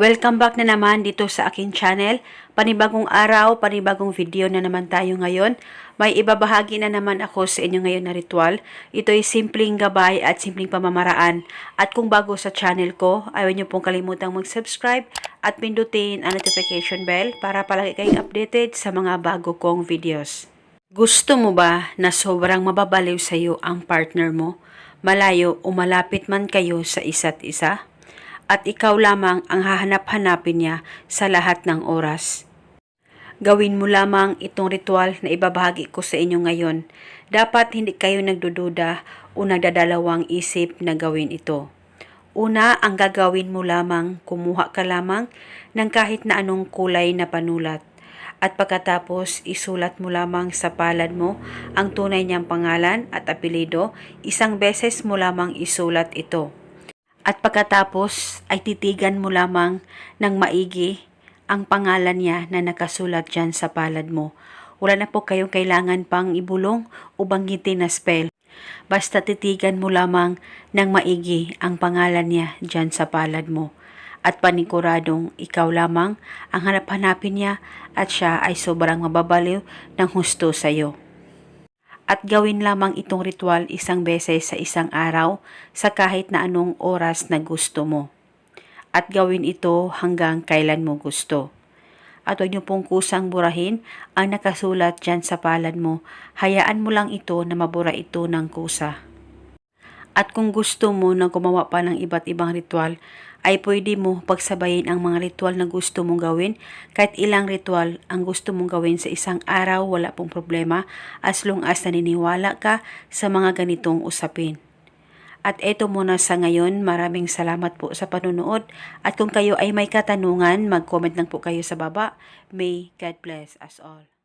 Welcome back na naman dito sa aking channel. Panibagong araw, panibagong video na naman tayo ngayon. May ibabahagi na naman ako sa inyo ngayon na ritual. Ito ay simpleng gabay at simpleng pamamaraan. At kung bago sa channel ko, ayaw niyo pong kalimutang mag-subscribe at pindutin ang notification bell para palagi kayong updated sa mga bago kong videos. Gusto mo ba na sobrang mababaliw sa iyo ang partner mo? Malayo o malapit man kayo sa isa't isa? At ikaw lamang ang hahanap-hanapin niya sa lahat ng oras. Gawin mo lamang itong ritual na ibabahagi ko sa inyo ngayon. Dapat hindi kayo nagdududa o nagdadalawang isip na gawin ito. Una, ang gagawin mo lamang, kumuha ka lamang ng kahit na anong kulay na panulat. At pagkatapos, isulat mo lamang sa palad mo ang tunay niyang pangalan at apelido. Isang beses mo lamang isulat ito. At pagkatapos ay titigan mo lamang ng maigi ang pangalan niya na nakasulat dyan sa palad mo. Wala na po kayong kailangan pang ibulong o banggitin na spell. Basta titigan mo lamang ng maigi ang pangalan niya dyan sa palad mo. At paniguradong ikaw lamang ang hanap-hanapin niya at siya ay sobrang mababaliw ng husto sa iyo at gawin lamang itong ritual isang beses sa isang araw sa kahit na anong oras na gusto mo. At gawin ito hanggang kailan mo gusto. At huwag niyo pong kusang burahin ang nakasulat dyan sa palad mo. Hayaan mo lang ito na mabura ito ng kusa. At kung gusto mo na gumawa pa ng iba't ibang ritual, ay pwede mo pagsabayin ang mga ritual na gusto mong gawin. Kahit ilang ritual ang gusto mong gawin sa isang araw, wala pong problema as long as naniniwala ka sa mga ganitong usapin. At eto muna sa ngayon, maraming salamat po sa panunood. At kung kayo ay may katanungan, mag-comment lang po kayo sa baba. May God bless us all.